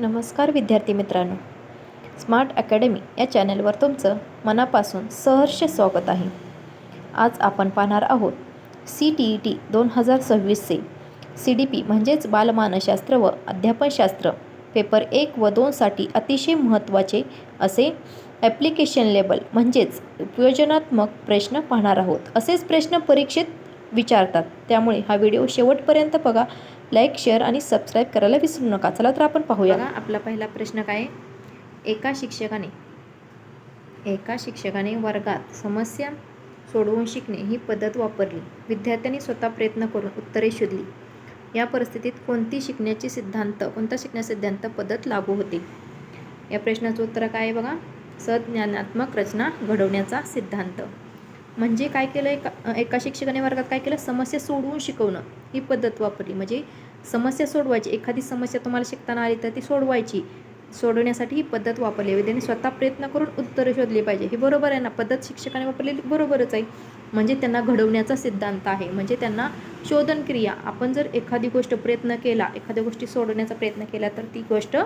नमस्कार विद्यार्थी मित्रांनो. स्मार्ट अकॅडमी या चॅनलवर तुमचं मनापासून सहर्ष स्वागत आहे. आज आपण पाहणार आहोत सी टी ई टी दोन हजार सव्वीसचे सी डी पी म्हणजेच बालमानसशास्त्र व अध्यापनशास्त्र पेपर एक व दोनसाठी अतिशय महत्त्वाचे असे ॲप्लिकेशन लेबल म्हणजेच उपयोजनात्मक प्रश्न पाहणार आहोत. असेच प्रश्न परीक्षेत विचारतात. त्यामुळे हा व्हिडिओ शेवटपर्यंत बघा. लाईक शेअर आणि सबस्क्राईब करायला विसरू नका. चला तर आपण पाहूया. आपला पहिला प्रश्न काय एका शिक्षकाने एका शिक्षकाने वर्गात समस्या सोडवून शिकणे ही पद्धत वापरली. विद्यार्थ्यांनी स्वतः प्रयत्न करून उत्तरे शोधली. या परिस्थितीत कोणती शिकण्याची सिद्धांत कोणता शिकण्या सिद्धांत पद्धत लागू होते? या प्रश्नाचं उत्तर काय आहे बघा? सज्ञानात्मक रचना घडवण्याचा सिद्धांत. म्हणजे काय केलं एका एका शिक्षकाने वर्गात काय केलं? समस्या सोडवून शिकवणं. ही पद्धत वापरली. म्हणजे समस्या सोडवायची एखादी समस्या तुम्हाला शिकताना आली तर ती सोडवायची सोडवण्यासाठी ही पद्धत वापरली त्यांनी स्वतः प्रयत्न करून उत्तरं शोधली पाहिजे. हे बरोबर आहे ना? पद्धत शिक्षकाने वापरलेली बरोबरच आहे. म्हणजे त्यांना घडवण्याचा सिद्धांत आहे. म्हणजे त्यांना शोधन क्रिया आपण जर एखादी गोष्ट प्रयत्न केला एखाद्या गोष्टी सोडवण्याचा प्रयत्न केला तर ती गोष्ट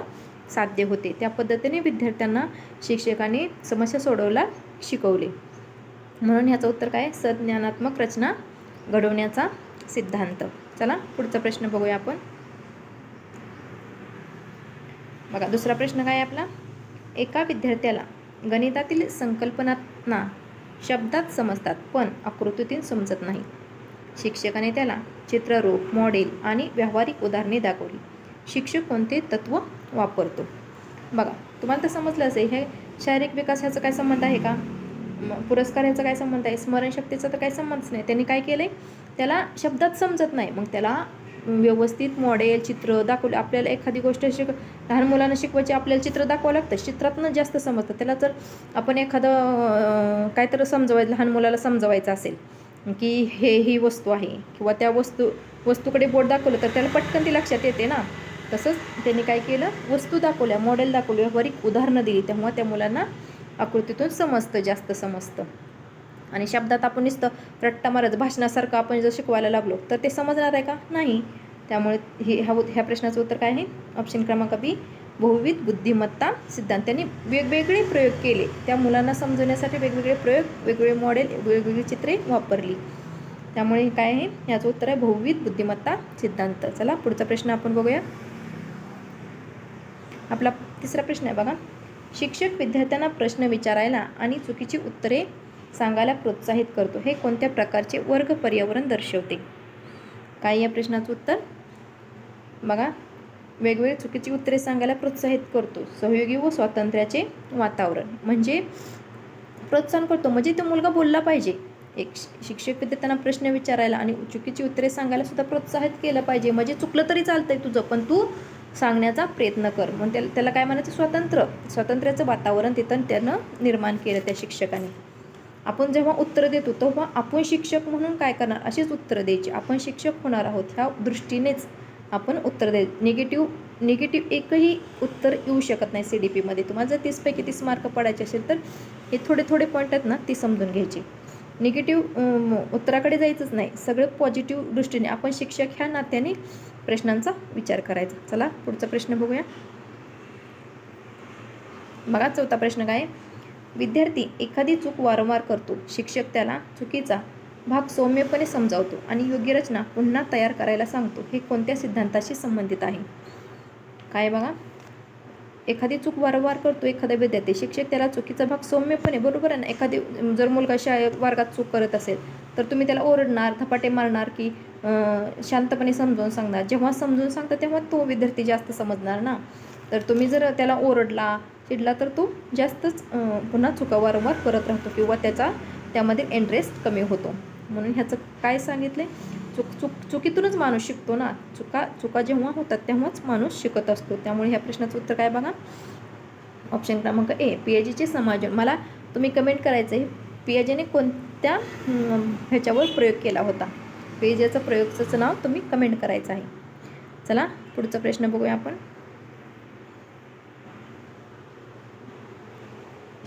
साध्य होते. त्या पद्धतीने विद्यार्थ्यांना शिक्षकाने समस्या सोडवला शिकवले. म्हणून ह्याचं उत्तर काय? आहे? सज्ञानात्मक रचना घडवण्याचा सिद्धांत. चला पुढचा प्रश्न बघूया आपण. बघा दुसरा प्रश्न काय आपला? एका विद्यार्थ्याला गणितातील संकल्पनांना शब्दात समजतात पण आकृतीतून समजत नाही. शिक्षकाने त्याला चित्ररूप मॉडेल आणि व्यावहारिक उदाहरणे दाखवली. शिक्षक कोणते तत्त्व वापरतो? बघा तुम्हाला तर समजलं असेल हे शारीरिक विकास ह्याचा काय संबंध आहे का? पुरस्कार ह्याचा काय संबंध आहे? स्मरणशक्तीचा तर काही संबंधच नाही. त्यांनी काय केलं आहे त्याला शब्दात समजत नाही. मग त्याला व्यवस्थित मॉडेल चित्र दाखवलं. आपल्याला एखादी गोष्ट शिक लहान मुलांना शिकवायची आपल्याला चित्र दाखवावं लागतं. चित्रातनं जास्त समजतं. त्याला जर आपण एखादं काहीतरी समजवायचं लहान मुलाला समजवायचं असेल की हे ही वस्तू आहे किंवा त्या वस्तू वस्तूकडे बोट दाखवलं तर त्याला पटकन ती लक्षात येते ना. तसंच त्यांनी काय केलं? वस्तू दाखवल्या मॉडेल दाखवली व्यावहारिक उदाहरणं दिली. तेव्हा त्या मुलांना आकृतीतून समजतं जास्त समजतं. आणि शब्दात आपण नुसतं रट्टा मारत भाषणासारखं आपण जर शिकवायला लागलो तर ते समजणार आहे का? नाही. त्यामुळे हे ह्या ह्या प्रश्नाचं उत्तर काय आहे? ऑप्शन क्रमांक बी बहुविध बुद्धिमत्ता सिद्धांत त्यांनी वेगवेगळे प्रयोग केले. त्या मुलांना समजवण्यासाठी वेगवेगळे प्रयोग वेगवेगळे मॉडेल वेगवेगळी चित्रे वापरली. त्यामुळे हे काय आहे? याचं उत्तर आहे बहुविध बुद्धिमत्ता सिद्धांत. चला पुढचा प्रश्न आपण बघूया. आपला तिसरा प्रश्न आहे बघा. शिक्षक विद्यार्थ्यांना प्रश्न विचारायला आणि चुकीची उत्तरे सांगायला प्रोत्साहित करतो. हे कोणत्या प्रकारचे वर्ग पर्यावरण दर्शवते? काय या प्रश्नाचं उत्तर? बघा वेगवेगळी चुकीची उत्तरे सांगायला प्रोत्साहित करतो. सहयोगी व स्वातंत्र्याचे वातावरण. म्हणजे प्रोत्साहन करतो. म्हणजे तो मुलगा बोलला पाहिजे. एक शिक्षक विद्यार्थ्यांना प्रश्न विचारायला आणि चुकीची उत्तरे सांगायला सुद्धा प्रोत्साहित केलं पाहिजे. म्हणजे चुकलं तरी चालतंय तुझं पण तू सांगण्याचा प्रयत्न कर. म्हणून त्याला त्याला काय म्हणायचं? स्वातंत्र्य. स्वातंत्र्याचं वातावरण तिथं त्यानं निर्माण केलं त्या शिक्षकाने. आपण जेव्हा उत्तर देतो तेव्हा आपण शिक्षक म्हणून काय करणार? अशीच उत्तरं द्यायची. आपण शिक्षक होणार आहोत ह्या दृष्टीनेच आपण उत्तर द्याय निगेटिव्ह निगेटिव्ह एकही उत्तर येऊ शकत नाही सी डी पीमध्ये तुम्हाला जर तीसपैकी तीस मार्क पडायचे असेल तर हे थोडे थोडे पॉईंट आहेत ना ती समजून घ्यायची. निगेटिव्ह उत्तराकडे जायचंच नाही. सगळं पॉझिटिव्ह दृष्टीने आपण शिक्षक ह्या नात्याने प्रश्नांचा विचार करायचा. चला पुढचा प्रश्न बघूया. बघा चौथा प्रश्न काय आहे? विद्यार्थी एखादी चूक वारंवार करतो. शिक्षक त्याला चुकीचा भाग सौम्यपणे समजावतो आणि योग्य रचना पुन्हा तयार करायला सांगतो. हे कोणत्या सिद्धांताशी संबंधित आहे? काय बघा. एखादी चूक वारंवार करतो एखादा विद्यार्थी. शिक्षक त्याला चुकीचा भाग सौम्यपणे बरोबर आहे ना? एखादी जर मुलगा शाळे वर्गात चूक करत असेल तर तुम्ही त्याला ओरडणार धपाटे मारणार की शांतपणे समजावून सांगणार. जेव्हा समजून सांगता तेव्हा तो विद्यार्थी जास्त समजणार ना? तर तुम्ही जर त्याला ओरडला चिडला तर तो जास्तच पुन्हा चुका वारंवार करत राहतो किंवा त्याचा त्यामध्ये इंटरेस्ट कमी होतो. म्हणून ह्याचं काय सांगितलं चुक चुक चुकीतूनच माणूस शिकतो ना. चुका चुका जेव्हा होतात तेव्हाच माणूस शिकत असतो. त्यामुळे ह्या प्रश्नाचं उत्तर काय बघा? ऑप्शन क्रमांक ए पी एच जीचे समायोजन मला तुम्ही कमेंट करायचं आहे पी एच जीने कोणत्या ह्याच्यावर प्रयोग केला होता? पी एच जीचा प्रयोगचं नाव तुम्ही कमेंट करायचं आहे. चला पुढचा प्रश्न बघूया आपण.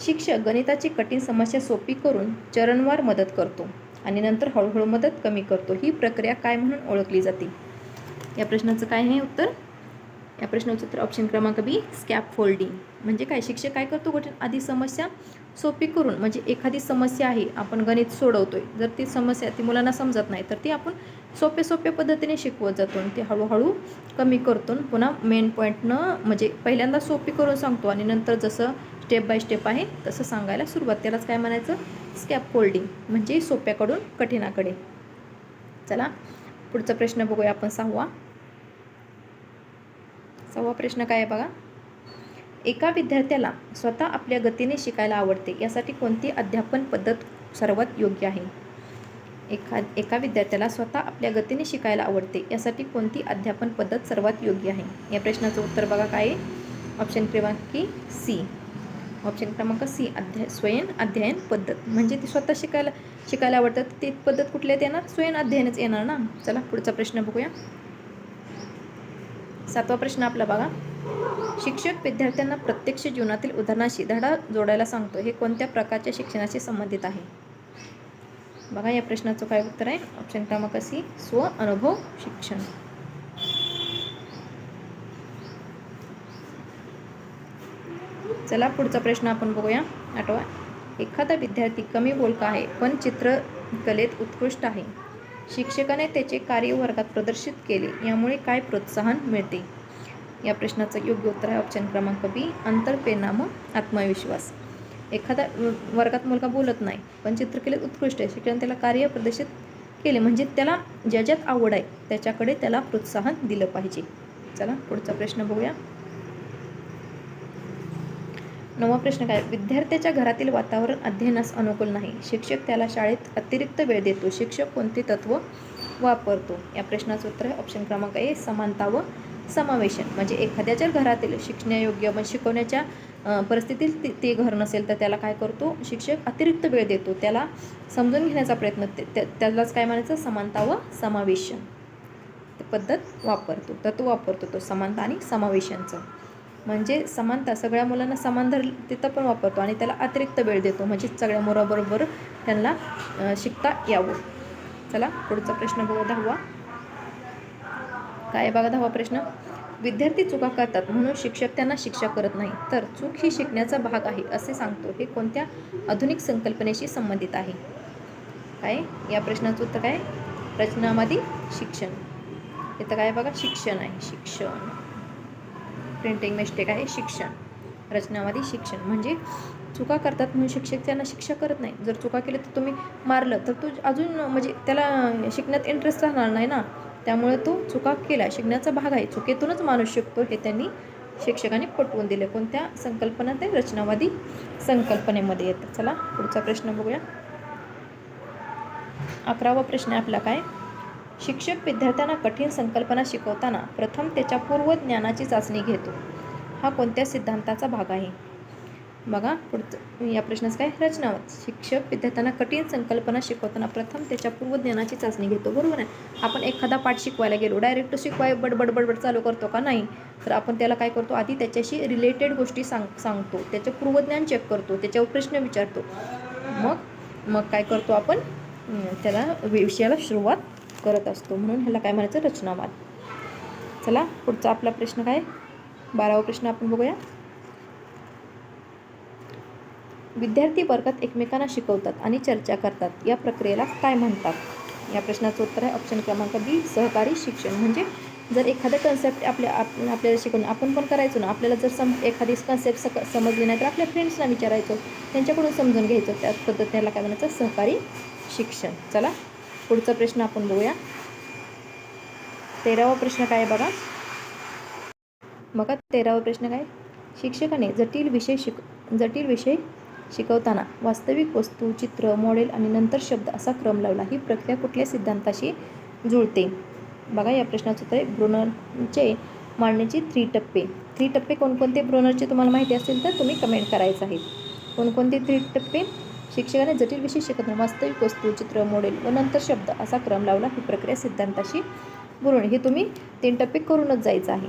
शिक्षक गणिताची कठीण समस्या सोपी करून चरणवार मदत करतो आणि नंतर हळूहळू मदत कमी करतो. ही प्रक्रिया काय म्हणून ओळखली जाते? या प्रश्नाचं काय आहे उत्तर? या प्रश्नाचं उत्तर ऑप्शन क्रमांक बी स्कॅप फोल्डिंग म्हणजे काय? शिक्षक काय करतो? कठीण आधी समस्या सोपी करून म्हणजे एखादी समस्या आहे आपण गणित सोडवतोय. जर ती समस्या ती मुलांना समजत नाही तर ती आपण सोप्या सोप्या पद्धतीने शिकवत जातो आणि ती हळूहळू कमी करतो. आणि पुन्हा मेन पॉईंटनं म्हणजे पहिल्यांदा सोपी करून सांगतो आणि नंतर जसं स्टेप बाय स्टेप आहे. तसं सांगायला सुरुवात त्यालाच काय म्हणायचं? स्कॅप फोल्डिंग म्हणजे सोप्याकडून कठीणाकडे. चला पुढचा प्रश्न बघूया आपण सहावा. सहावा प्रश्न काय आहे बघा? एका विद्यार्थ्याला स्वतः आपल्या गतीने शिकायला आवडते यासाठी कोणती अध्यापन पद्धत सर्वात योग्य आहे? एखा एका विद्यार्थ्याला स्वतः आपल्या गतीने शिकायला आवडते यासाठी कोणती अध्यापन पद्धत सर्वात योग्य आहे? या प्रश्नाचं उत्तर बघा काय आहे? ऑप्शन क्रमांक की सी ऑप्शन क्रमांक सी अध्याय स्वयं अध्ययन पद्धत. म्हणजे ती स्वतः शिकायला शिकायला आवडतात. ती पद्धत कुठल्यात येणार? स्वयं अध्ययनच येणार ना? चला पुढचा प्रश्न बघूया. सातवा प्रश्न आपला बघा. शिक्षक विद्यार्थ्यांना प्रत्यक्ष जीवनातील उदाहरणाशी धडा जोडायला सांगतो. हे कोणत्या प्रकारच्या शिक्षणाशी संबंधित आहे? बघा या प्रश्नाचं काय उत्तर आहे? ऑप्शन क्रमांक सी स्व अनुभव शिक्षण. चला पुढचा प्रश्न आपण बघूया. आठवा एखादा विद्यार्थी कमी बोलका आहे पण चित्रकलेत उत्कृष्ट आहे. शिक्षकाने त्याचे कार्य वर्गात प्रदर्शित केले यामुळे काय प्रोत्साहन मिळते? या प्रश्नाचं योग्य उत्तर आहे ऑप्शन क्रमांक बी अंतरप्रेरणा आत्मविश्वास. एखादा वर्गात मुलगा बोलत नाही पण चित्रकलेत उत्कृष्ट आहे शिक्षण त्याला कार्य प्रदर्शित केले म्हणजे त्याला ज्या ज्यात आवड आहे त्याच्याकडे त्याला प्रोत्साहन दिलं पाहिजे. चला पुढचा प्रश्न बघूया. नववा प्रश्न काय? विद्यार्थ्याच्या घरातील वातावरण अध्ययनास अनुकूल नाही. शिक्षक त्याला शाळेत अतिरिक्त वेळ देतो. शिक्षक कोणते तत्व वापरतो? या प्रश्नाचं उत्तर आहे ऑप्शन क्रमांक ए समानता व समावेशन. म्हणजे एखाद्याच्या घरातील शिक्षण्यायोग्य म्हणजे शिकवण्याच्या परिस्थितीत ते- घर नसेल तर त्याला काय करतो? शिक्षक अतिरिक्त वेळ देतो. त्याला समजून घेण्याचा प्रयत्न ते- त्या- त्यालाच काय म्हणायचं? समानता व समावेशन. पद्धत वापरतो. तत्व वापरतो तो समानता आणि समावेशनचं म्हणजे समानता सगळ्या मुलांना समान धर तिथं पण वापरतो आणि त्याला अतिरिक्त वेळ देतो. म्हणजे सगळ्या मुलाबरोबर त्यांना शिकता यावं. चला पुढचा प्रश्न बघा दहावा. काय बघा दहावा प्रश्न. विद्यार्थी चुका करतात म्हणून शिक्षक त्यांना शिक्षा करत नाही. तर चूक ही शिकण्याचा भाग आहे असे सांगतो. हे कोणत्या आधुनिक संकल्पनेशी संबंधित आहे? काय? या प्रश्नाचं उत्तर काय? रचनावादी शिक्षण. इथं काय बघा? शिक्षण आहे. शिक्षण. प्रिंटिंग मिस्टेक आहे शिक्षण. रचनावादी शिक्षण. म्हणजे चुका करतात म्हणून शिक्षक त्यांना शिक्षा करत नाही. जर चुका केल्या तर तुम्ही मारलं तर तो अजून म्हणजे त्याला शिकण्यात इंटरेस्ट राहणार नाही ना. त्यामुळे तो चुका केला शिकण्याचा भाग आहे. चुकीतूनच माणूस शिकतो हे त्यांनी शिक्षकांनी पटवून दिले. कोणत्या संकल्पना? ते रचनावादी संकल्पनेमध्ये येतं. चला पुढचा प्रश्न बघूया. अकरावा प्रश्न आहे आपला काय? शिक्षक विद्यार्थ्यांना कठीण संकल्पना शिकवताना प्रथम त्याच्या पूर्व ज्ञानाची चाचणी घेतो. हा कोणत्या सिद्धांताचा भाग आहे? बघा पुढचं या प्रश्नाचं काय? रचनावत शिक्षक विद्यार्थ्यांना कठीण संकल्पना शिकवताना प्रथम त्याच्या पूर्वज्ञानाची चाचणी घेतो. बरोबर आहे? आपण एखादा पाठ शिकवायला गेलो डायरेक्ट शिकवाय बडबड बडबड चालू करतो का? नाही. तर आपण त्याला काय करतो? आधी त्याच्याशी रिलेटेड गोष्टी सांग सांगतो. त्याचं पूर्वज्ञान चेक करतो. त्याच्यावर प्रश्न विचारतो. मग मग काय करतो आपण? त्याला विषयाला सुरुवात करत असतो म्हणून ह्याला काय म्हणायचं? रचनावाद. चला पुढचा आपला प्रश्न काय? बारावा प्रश्न आपण बघूया. विद्यार्थी वर्गात एकमेकांना शिकवतात आणि चर्चा करतात. या प्रक्रियेला काय म्हणतात? या प्रश्नाचं उत्तर आहे ऑप्शन क्रमांक बी सहकारी शिक्षण. म्हणजे जर एखादं कन्सेप्ट आपल्या आप आपल्याला शिकवून आपण पण करायचो ना आपल्याला जर सम एखादी कन्सेप्ट सक समजली नाही तर आपल्या फ्रेंड्सना विचारायचो. त्यांच्याकडून समजून घ्यायचं. त्या पद्धतीला काय म्हणायचं? सहकारी शिक्षण. चला पुढचा प्रश्न आपण बघूया. तेरावा प्रश्न काय आहे बघा? बघा तेरावा प्रश्न काय? शिक्षकाने जटिल विषय शिक जटिल विषय शिकवताना वास्तविक वस्तू चित्र मॉडेल आणि नंतर शब्द असा क्रम लावला ही प्रक्रिया कुठल्या सिद्धांताशी जुळते? बघा या प्रश्नाचं उत्तर आहे ब्रोनरचे मांडण्याचे थ्री टप्पे. थ्री टप्पे कोणकोणते ब्रोनरचे तुम्हाला माहिती असेल तर तुम्ही कमेंट करायचं आहे. कोणकोणते थ्री टप्पे? शिक्षकाने जटिल विषय शिकवताना वास्तविक वस्तू चित्र मॉडेल व नंतर शब्द असा क्रम लावला ही प्रक्रिया सिद्धांताशी जुळणे हे तुम्ही तीन टप्पे करूनच जायचं आहे.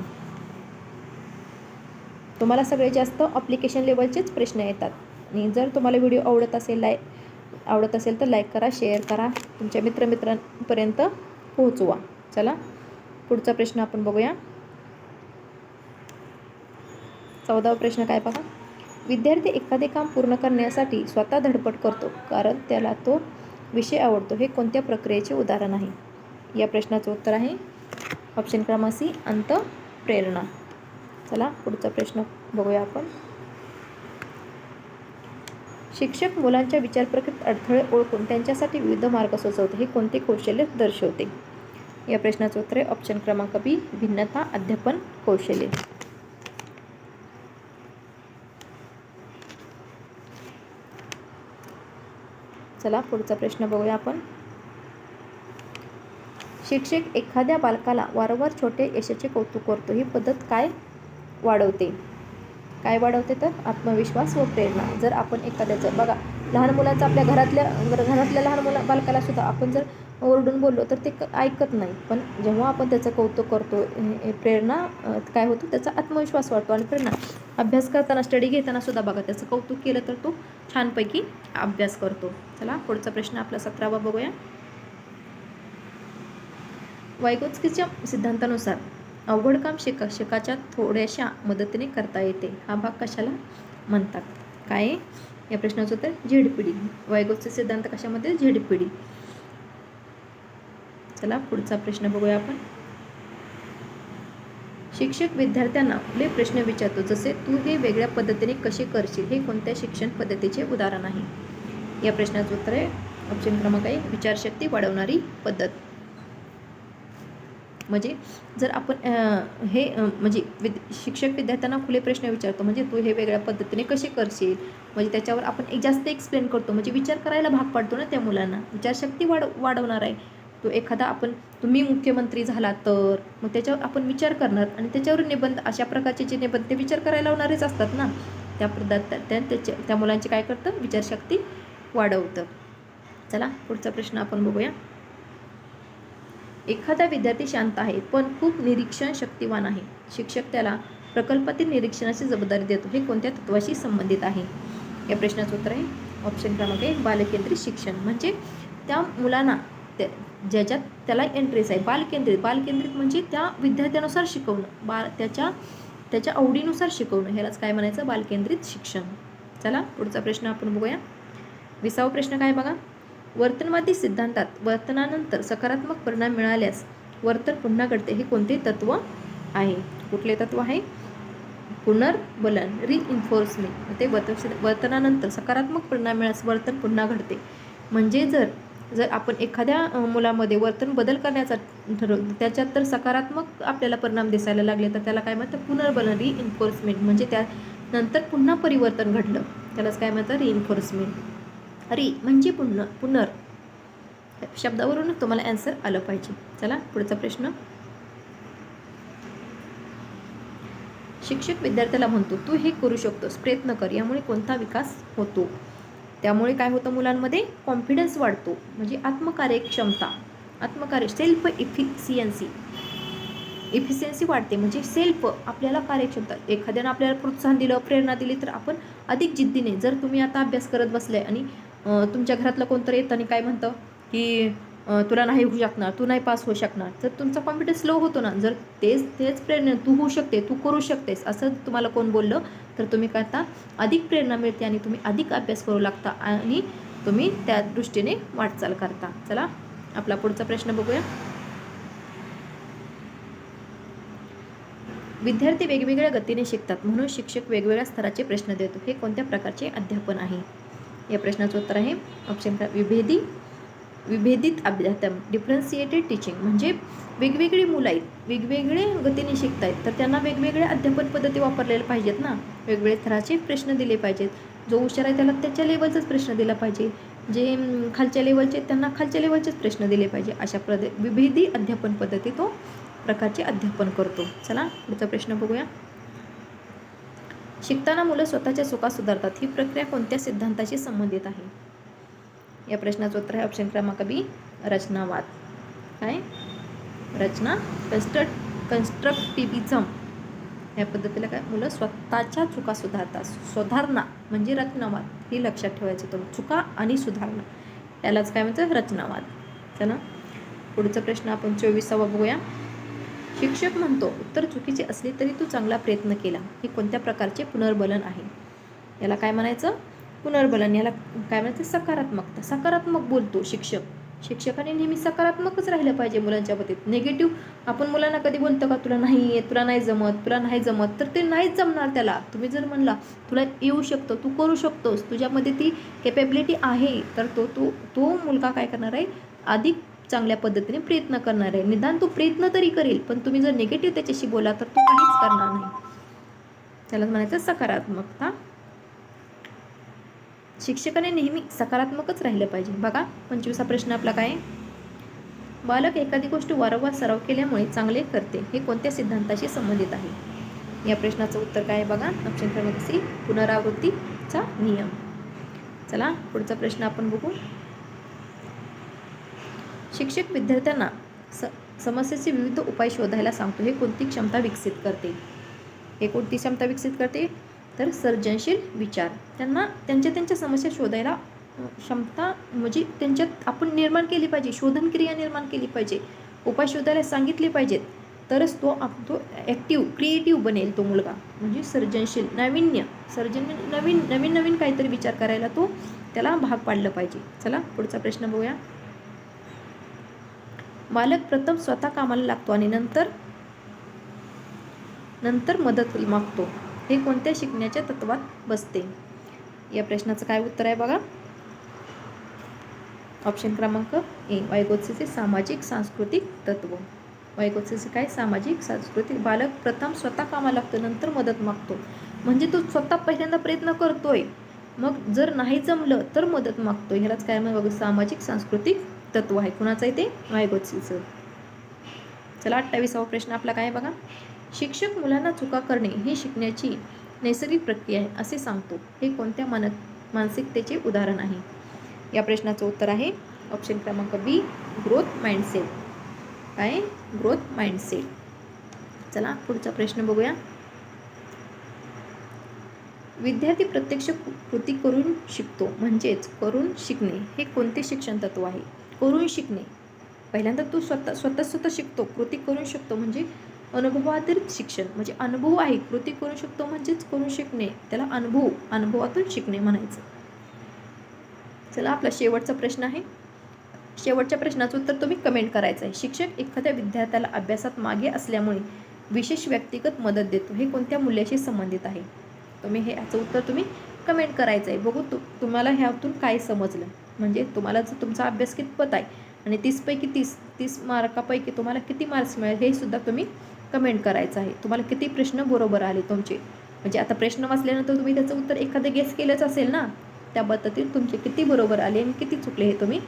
तुम्हाला सगळे जास्त अप्लिकेशन लेवलचेच प्रश्न येतात. आणि जर तुम्हाला व्हिडिओ आवडत असेल लाय आवडत असेल तर लाईक करा शेअर करा. तुमच्या मित्रमित्रांपर्यंत पोहोचवा. चला पुढचा प्रश्न आपण बघूया. चौदावा प्रश्न काय बघा? विद्यार्थी एखादे काम पूर्ण करण्यासाठी स्वतः धडपड करतो कारण त्याला तो विषय आवडतो. हे कोणत्या प्रक्रियेचे उदाहरण आहे? या प्रश्नाचं उत्तर आहे ऑप्शन क्रमांक सी अंत प्रेरणा चला पुढचा प्रश्न बघूया आपण. शिक्षक मुलांच्या विचार प्रक्रियेत अडथळे ओळखून त्यांच्यासाठी विविध मार्ग सुचवते. हे कोणते कौशल्य दर्शवते? या प्रश्नाचं उत्तर आहे ऑप्शन क्रमांक बी भिन्नता अध्यापन कौशल्य. चला पुढचा प्रश्न बघूया आपण. शिक्षक एखाद्या बालकाला वारंवार छोटे यशाचे कौतुक करतो. ही पद्धत काय वाढवते? काय वाढवते तर? आत्मविश्वास व प्रेरणा. जर आपण एखाद्याचं बघा लहान मुलांचं आपल्या घरातल्या घरातल्या लहान मुला बालकाला सुद्धा आपण जर ओरडून बोललो तर ते क- ऐकत नाही. पण जेव्हा आपण त्याचं कौतुक करतो हे- प्रेरणा काय होतं त्याचा आत्मविश्वास वाढतो आणि प्रेरणा. अभ्यास करताना स्टडी घेताना सुद्धा बघा त्याचं कौतुक केलं तर तो छानपैकी अभ्यास करतो. चला पुढचा प्रश्न आपला सतरावा बघूया. वायगोत्स्कीच्या सिद्धांतानुसार अवघड काम शिका शिकाच्या थोड्याशा मदतीने करता येते. हा भाग कशाला म्हणतात? काय? या प्रश्नाचं उत्तर झेडपिडी. वायगोचे सिद्धांत कशामध्ये? झेडपिडी. चला पुढचा प्रश्न बघूया आपण. शिक्षक विद्यार्थ्यांना आपले प्रश्न विचारतो जसे तू हे वेगळ्या पद्धतीने कसे करशील हे कोणत्या शिक्षण पद्धतीचे उदाहरण आहे? या प्रश्नाचं उत्तर आहे ऑप्शन क्रमांक आहे विचारशक्ती वाढवणारी पद्धत. म्हणजे जर आपण हे म्हणजे विद शिक्षक विद्यार्थ्यांना खुले प्रश्न विचारतो म्हणजे तू हे वेगळ्या पद्धतीने कसे करशील? म्हणजे त्याच्यावर आपण एक जास्त एक्सप्लेन करतो म्हणजे विचार करायला भाग पाडतो ना त्या मुलांना. विचारशक्ती वाढ वाढवणार आहे. तो एखादा आपण तुम्ही मुख्यमंत्री झाला तर मग त्याच्यावर आपण विचार करणार आणि त्याच्यावर निबंध अशा प्रकारचे जे निबंध ते विचार करायला लावणारेच असतात ना. त्या पदार्थ त्या त्याच्या त्या मुलांची काय करतं? विचारशक्ती वाढवतं. चला पुढचा प्रश्न आपण बघूया. एखादा विद्यार्थी शांत आहे पण खूप निरीक्षण शक्तिवान आहे. शिक्षक त्याला प्रकल्पातील निरीक्षणाची जबाबदारी देतो. हे कोणत्या तत्वाशी संबंधित आहे? या प्रश्नाचं उत्तर आहे. ऑप्शन क्रमांक एक बालकेंद्रित शिक्षण. म्हणजे त्या मुलांना त्या ज्याच्यात त्याला इंटरेस्ट आहे. बालकेंद्रित बालकेंद्रित म्हणजे त्या विद्यार्थ्यानुसार शिकवणं. बा त्याच्या त्याच्या आवडीनुसार शिकवणं. ह्यालाच काय म्हणायचं? बालकेंद्रित शिक्षण. चला पुढचा प्रश्न आपण बघूया. विसावा प्रश्न काय बघा? वर्तनवादी सिद्धांतात वर्तनानंतर सकारात्मक परिणाम मिळाल्यास वर्तन पुन्हा घडते हे कोणते तत्व आहे? कुठले तत्व आहे? पुनर्बलन रिइन्फोर्समेंट ते वर्त वर्तनानंतर सकारात्मक परिणाम मिळाल्यास वर्तन पुन्हा घडते. म्हणजे जर जर आपण एखाद्या मुलामध्ये वर्तन बदल करण्याचा ठरवलं त्याच्यात तर सकारात्मक आपल्याला परिणाम दिसायला लागले तर त्याला काय म्हणतं पुनर्बलन रिइन्फोर्समेंट म्हणजे त्यानंतर पुन्हा परिवर्तन घडलं. त्यालाच काय म्हणतं रिइन्फोर्समेंट री म्हणजे पुन्हा पुनर. शब्दावरूनच तुम्हाला ॲन्सर आलं पाहिजे. चला पुढचा प्रश्न. शिक्षक विद्यार्थ्याला म्हणतो तू हे करू शकतोस प्रयत्न कर यामुळे कोणता विकास होतो? त्यामुळे काय होतं मुलांमध्ये? कॉन्फिडन्स वाढतो म्हणजे आत्मकार्यक्षमता. आत्मकार्य सेल्फ इफिशियन्सी इफिशियन्सी वाढते म्हणजे सेल्फ आपल्याला कार्यक्षमता. एखाद्यानं आपल्याला प्रोत्साहन दिलं प्रेरणा दिली तर आपण अधिक जिद्दीने जर तुम्ही आता अभ्यास करत बसले आणि तुमच्या घरातलं कोणतरी येतं आणि काय म्हणतं की तुला नाही होऊ शकणार तू नाही पास होऊ शकणार. तर तुमचा कॉन्फिडन्स लो होतो ना. जर तेच तेच प्रेरणा तू होऊ शकते तू करू शकतेस असं तुम्हाला कोण बोललं तर तुम्ही करता. अधिक प्रेरणा मिळते आणि तुम्ही अधिक अभ्यास करू लागता आणि तुम्ही त्या दृष्टीने वाटचाल करता. चला आपला पुढचा प्रश्न बघूया. विद्यार्थी वेगवेगळ्या गतीने शिकतात म्हणून शिक्षक वेगवेगळ्या स्तराचे प्रश्न देतो. हे कोणत्या प्रकारचे अध्यापन आहे? या प्रश्नाचं उत्तर आहे. ऑप्शन विभेदी. विभेदित अभ्यासक्रम डिफरन्सिएटेड टीचिंग म्हणजे वेगवेगळी मुलं आहेत. वेगवेगळे गतीने शिकत आहेत तर त्यांना वेगवेगळ्या अध्यापन पद्धती वापरलेल्या पाहिजेत ना. वेगवेगळे थराचे प्रश्न दिले पाहिजेत. जो हुशार आहे त्याला त्याच्या लेवलचाच प्रश्न दिला पाहिजे. जे खालच्या लेवलचे त्यांना खालच्या लेवलचेच प्रश्न दिले पाहिजे. अशा प्रद विभेदी अध्यापन पद्धती तो प्रकारचे अध्यापन करतो. चला पुढचा प्रश्न बघूया. शिकताना मुलं स्वतःच्या चुका सुधारतात. ही प्रक्रिया कोणत्या सिद्धांताशी संबंधित आहे? या प्रश्नाचं उत्तर आहे ऑप्शन क्रमांक बी रचनावाद. काय? रचना कन्स्ट्रक्ट कन्स्ट्रक्टिव्हिझम या पद्धतीला काय? मुलं स्वतःच्या चुका सुधारतात. सुधारणा म्हणजे रचनावाद. ही लक्षात ठेवायचं तुम्ही चुका आणि सुधारणा. यालाच काय म्हणतं रचनावाद. चला. पुढचा प्रश्न आपण चोवीसावा बघूया. शिक्षक म्हणतो उत्तर चुकीचे असले तरी तू चांगला प्रयत्न केला. हे कोणत्या प्रकारचे पुनर्बलन आहे? याला काय म्हणायचं? पुनर्बलन. याला काय म्हणायचं? सकारात्मकता. सकारात्मक बोलतो शिक्षक. शिक्षकाने नेहमी सकारात्मकच राहिलं पाहिजे मुलांच्या बाबतीत. निगेटिव्ह आपण मुलांना कधी बोलतो का तुला नाही येत तुला नाही जमत तुला नाही जमत तर ते नाहीच जमणार त्याला. तुम्ही जर म्हणला तुला येऊ शकतो तू करू शकतोस तुझ्यामध्ये ती कॅपेबिलिटी आहे तर तो तो तो मुलगा काय करणार आहे? अधिक चांगल्या पद्धतीने प्रयत्न करणार आहे. निदान तो प्रयत्न तरी करेल पण तुम्ही जर निगेटिव्ह त्याच्याशी बोला तर तो काहीच करणार नाही. त्याला म्हणायचं सकारात्मकता. शिक्षकाने नेहमी सकारात्मकच राहिलं पाहिजे. बघा पंचवीसा प्रश्न आपला काय? बालक एखादी गोष्ट वारंवार सराव केल्यामुळे चांगले करते हे कोणत्या सिद्धांताशी संबंधित आहे? या प्रश्नाचं उत्तर काय आहे बघा? ऑप्शन क्रमांक सी पुनरावृत्तीचा नियम. चला पुढचा प्रश्न आपण बघू. शिक्षक विद्यार्थ्यांना स समस्येचे विविध उपाय शोधायला सांगतो. हे कोणती क्षमता विकसित करते? हे कोणती क्षमता विकसित करते? तर सर्जनशील विचार. त्यांना त्यांच्या त्यांच्या समस्या शोधायला क्षमता म्हणजे त्यांच्यात आपण निर्माण केली पाहिजे शोधन क्रिया निर्माण केली पाहिजे उपाय शोधायला सांगितले पाहिजेत तरच तो आप तो ॲक्टिव्ह क्रिएटिव्ह बनेल तो मुलगा. म्हणजे सर्जनशील नाविन्य सर्जन म्हणजे नवीन नवीन नवीन काहीतरी विचार करायला तो त्याला भाग पाडलं पाहिजे. चला पुढचा प्रश्न बघूया. बालक प्रथम स्वतः कामाला लागतो आणि नंतर नंतर मदत मागतो. हे कोणत्या शिकण्याच्या तत्वात बसते? या प्रश्नाचं काय उत्तर आहे बघा. ऑप्शन क्रमांक ए वायगोत्सेचे सामाजिक सांस्कृतिक तत्व. वायगोत्सेचे काय? सामाजिक सांस्कृतिक. बालक प्रथम स्वतः कामाला लागतो नंतर मदत मागतो. म्हणजे तो स्वतः पहिल्यांदा प्रयत्न करतोय. मग जर नाही जमलं तर मदत मागतो ह्यालाच काय मग सामाजिक सांस्कृतिक तत्व आहे. कुणाचं आहे ते? वायगोत्सीचं चला अठ्ठावीसावा प्रश्न आपला काय आहे बघा? शिक्षक मुलांना चुका करणे ही शिकण्याची नैसर्गिक प्रक्रिया आहे असे सांगतो. हे कोणत्या मान मानसिकतेचे उदाहरण आहे? या प्रश्नाचं उत्तर आहे ऑप्शन क्रमांक बी ग्रोथ माइंडसेट काय? ग्रोथ माइंडसेट चला पुढचा प्रश्न बघूया. विद्यार्थी प्रत्यक्ष कृती करून शिकतो म्हणजेच करून शिकणे हे कोणते शिक्षण तत्व आहे? करून शिकणे. पहिल्यांदा तू स्वतः स्वतः स्वतः शिकतो. कृती करून शकतो म्हणजे अनुभवातील शिक्षण. म्हणजे अनुभव आहे. कृती करू शकतो म्हणजेच करून शिकणे. त्याला अनुभव अनुभवातून शिकणे म्हणायचं. चला आपला शेवटचा प्रश्न आहे. शेवटच्या प्रश्नाचं उत्तर तुम्ही कमेंट करायचं आहे शिक्षक एखाद्या विद्यार्थ्याला अभ्यासात मागे असल्यामुळे विशेष व्यक्तिगत मदत देतो. हे कोणत्या मूल्याशी संबंधित आहे? तुम्ही हे याचं उत्तर तुम्ही कमेंट करायचं आहे बघू तु तुम्हाला ह्यातून काय समजलं. म्हणजे तुम्हाला जर तुमचा अभ्यास कितपत आहे आणि तीसपैकी तीस तीस मार्कापैकी तुम्हाला किती मार्क्स मिळेल हे सुद्धा तुम्ही कमेंट करायचं आहे. तुम्हाला किती प्रश्न बरोबर आले तुमचे? म्हणजे आता प्रश्न वाचल्यानंतर तुम्ही त्याचं उत्तर एखादं गेस केलंच असेल ना त्या पद्धतीत तुमचे किती बरोबर आले आणि किती चुकले हे तुम्ही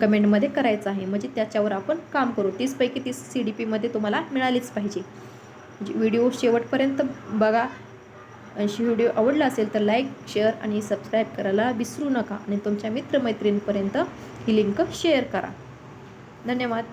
कमेंटमध्ये करायचं आहे. म्हणजे त्याच्यावर आपण काम करू. तीसपैकी तीस सी डी पीमध्ये तुम्हाला मिळालीच पाहिजे. म्हणजे व्हिडिओ शेवटपर्यंत बघा. आणि व्हिडिओ आवडला असेल तर लाईक शेअर आणि सबस्क्राईब करायला विसरू नका. आणि तुमच्या मित्रमैत्रिणींपर्यंत ही लिंक शेअर करा. धन्यवाद.